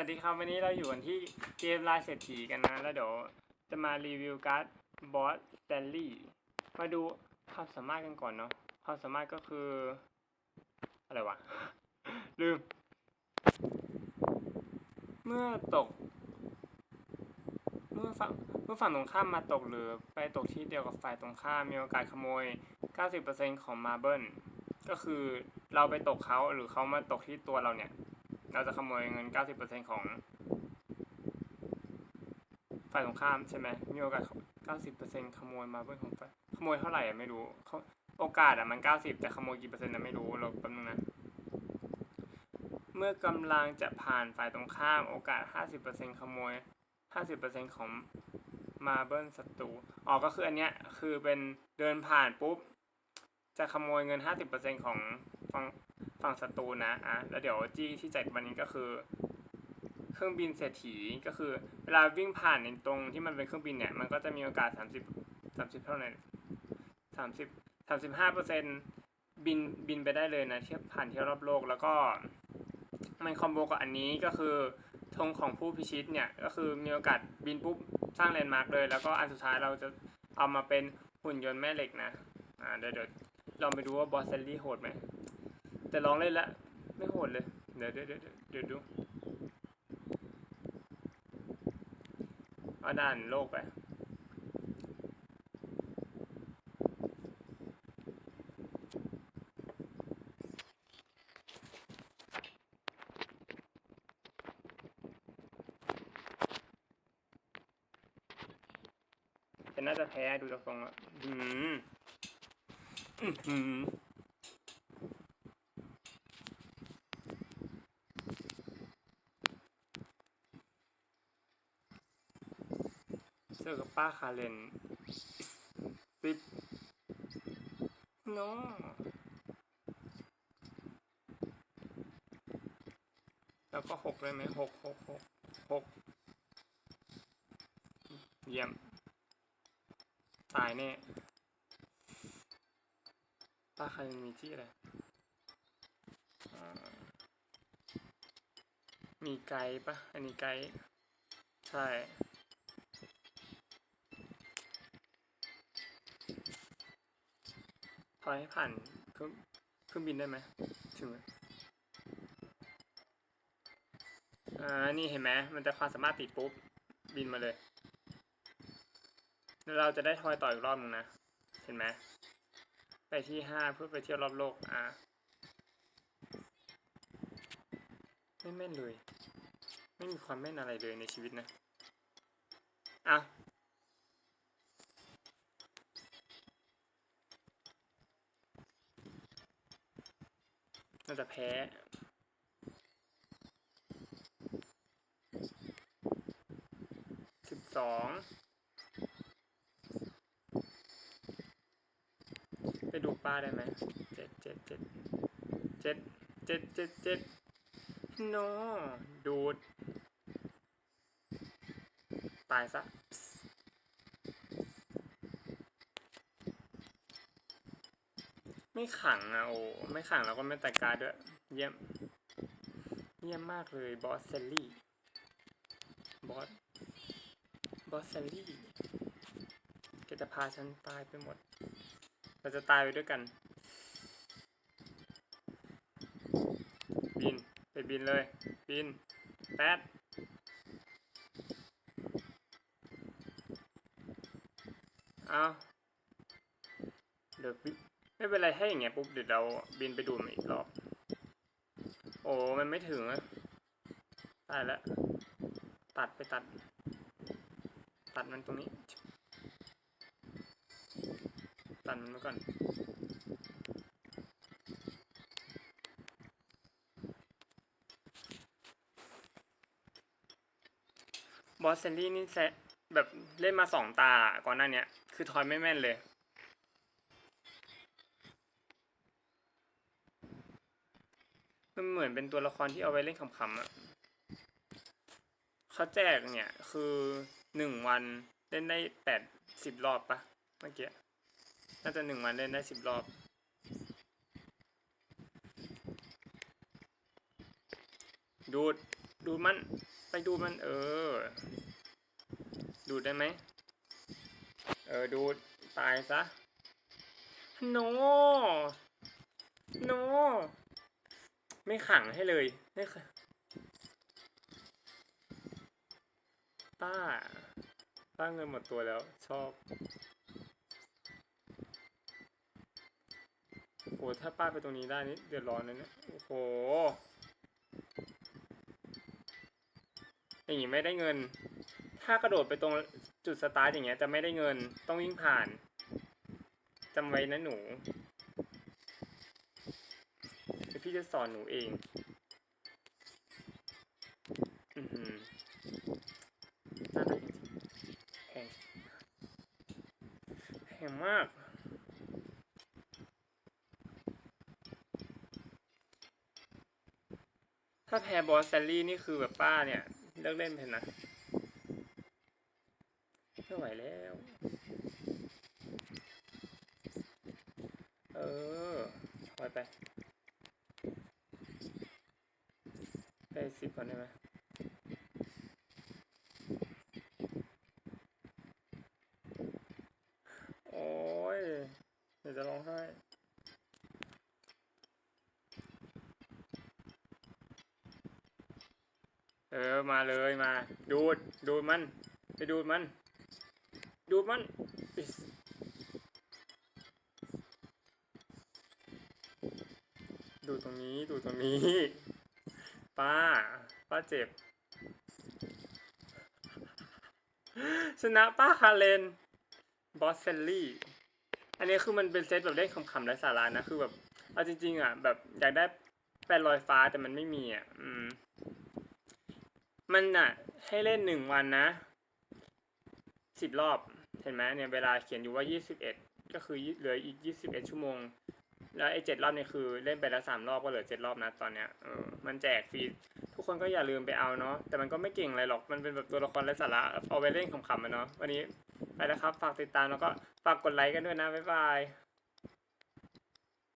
วัสดีครับ วันนี้เราอยู่กันที่เกมลายเศรษฐีกันนะ แล้วเดี๋ยวจะมารีวิวการ์ดบอสสแตนลี่มาดูความสามารถกันก่อนเนาะความสามารถก็คือ อะไรวะ ลืม เมื่อตก เมื่อฝั่งเมื่อฝั่งตรงข้ามมาตกหรือไปตกที่เดียวกับฝ่ายตรงข้ามมีโอกาสขโมย 90%ของมาเบิลก็คือเราไปตกเขาหรือเขามาตกที่ตัวเราเนี่ย เราจะขโมยเงิน 90%ของฝ่ายตรงข้ามใช่ไหมมีโอกาส 90%ขโมยมาเบิลของฝ่ายขโมยเท่าไหร่อะไม่รู้โอกาสอะมัน 90 แต่ขโมยกี่เปอร์เซ็นต์อะไม่รู้เราแป๊บนึงนะ เมื่อกำลังจะผ่านฝ่ายตรงข้ามโอกาส 50%ขโมย 50%ของมาเบิลศัตรู อ๋อ ก็คืออันเนี้ย คือเป็นเดินผ่านปุ๊บ จะขโมยเงิน 50%ของฝั่งฝั่งศัตรูนะอะแล้วเดี๋ยวจี้ที่จัดวันนี้ก็คือ เครื่องบินเศรษฐีก็คือ เวลาวิ่งผ่านในตรงที่มันเป็นเครื่องบินเนี่ย มันก็จะมีโอกาส 30 30 เท่าไหร่30 35เปอร์เซ็นบินบินไปได้เลยนะเทียบผ่านเที่ยวรอบโลกแล้วก็มันคอมโบกับอันนี้ก็คือธงของผู้พิชิตเนี่ยก็คือมีโอกาสบินปุ๊บสร้างแลนด์มาร์กเลย แล้วก็อันสุดท้ายเราจะเอามาเป็นหุ่นยนต์แม่เหล็กนะอ่าเดี๋ยวเดี๋ยว ลองไปดูว่าบอสเซลลี่โหดไหม แต่ลองเล่นละ ไม่โหดเลย เดี๋ยวเดี๋ยวเดี๋ยวดูเอาด่านโลกไป แต่น่าจะแพ้ดูจากทรงแล้วอืม เจอกับป้าคาเรนสิบโนแล้วก็หกเลยไหมหกหกหกหกเยี่ยม ตายแน่ ป้าครมีที่อะไรมีไกด์ปะอันนี้ไกด์ใช่พอให้ผ่านเครื่องเครื่องบินได้ไหมถึงไหมอ่า นี่เห็นไหม มันจะความสามารถติดปุ๊บ บินมาเลย แล้วเราจะได้ทอยต่ออีกรอบนึงนะ เห็นไหม ไปที่ห้าเพื่อไปเที่ยวรอบโลกอ่าไม่แม่นเลย ไม่มีความแม่นอะไรเลยในชีวิตนะอะน่าจะแพ้สิบสอง ไป้าได้ไหมเจ็ดเจ็ดเจ็ดเจ็ดเจ็ดเจ็ดเจ็ดโนดูด ตายซะไม่ขังอะโอ้ไม่ขังแล้วก็ไม่แต่การดด้วย เยี่ยม เยี่ยมมากเลยบอสเซลลี่ บอส บอสเซลลี่แกจะพาฉันตายไปหมด เราจะตายไปด้วยกัน บิน ไปบินเลย บิน แป๊ดเอาเดี๋ยวไม่เป็นไรถ้อย่างเงี้ยปุ๊บเดี๋ยวเราบินไปดูมันอีกรอบ โอ้ มันไม่ถึงอะตายแล้ว ตัดไปตัด ตัดมันตรงนี้ ตัดมันมาก่อนบอสเซนลี่นี่แซะแบบเล่นมาสองตาก่อนหน้าเนี้ย คือทอยไม่แม่นเลย มันเหมือนเป็นตัวละครที่เอาไว้เล่นขำๆอะเขาแจกเนี่ย คือหนึ่งวันเล่นได้แปดสิบรอบปะเมื่อกี้ น่าจะหนึ่งวันเล่นได้สิบรอบดูด ดูดมัน ไปดูมัน เออ ดูดได้ไหม เออ ดูด ตายซะ โน โน ไม่ขังให้เลย ไม่ป้า ป้าเงินหมดตัวแล้ว ชอบ โหถ้าป้าไปตรงนี้ได้นี่เดือดร้อนเลยเนี่ยโอ้โหอย่างงี้ไม่ได้เงิน ถ้ากระโดดไปตรงจุดสตาร์ทอย่างเงี้ยจะไม่ได้เงิน ต้องวิ่งผ่านจำไว้นะหนูเดี๋ยวพี่จะสอนหนูเองอือหือน่ารักจริงแพงแพงมาก ถ้าแพ้บอสแซลลี่นี่คือแบบป้าเนี่ยเลิกเล่นเพนนะไม่ไหวแล้ว เออถอยไปไปสิบก่อนได้ไหมโอ้ยเดี๋ยวจะร้องไห้ เออมาเลยมา ดูดดูดมันไปดูดมัน ดูดมันดูตรงนี้ดูตรงนี้ ป้า ป้าเจ็บ ชนะป้าคาเลนบอสเซลลี่ อันนี้คือมันเป็นเซตแบบเล่นขำๆและสาระนะ คือแบบ เอาจริง ๆ อะ แบบอยากได้แปดลอยฟ้าแต่มันไม่มีอะ อืม มันน่ะให้เล่นหนึ่งวันนะสิบรอบ เห็นไหมเนี่ยเวลาเขียนอยู่ว่ายี่สิบเอ็ดก็คือเหลืออีกยี่สิบเอ็ดชั่วโมง แล้วไอ้เจ็ดรอบเนี่ยคือเล่นไปแล้วสามรอบก็เหลือเจ็ดรอบนะตอนเนี้ยเออมันแจกฟรีทุกคนก็อย่าลืมไปเอาเนาะแต่มันก็ไม่เก่งอะไรหรอกมันเป็นแบบตัวละครไร้สาระเอาไปเล่นขำๆอะเนาะวันนี้ไปแล้วครับ ฝากติดตามแล้วก็ฝากกดไลค์กันด้วยนะบ๊ายบาย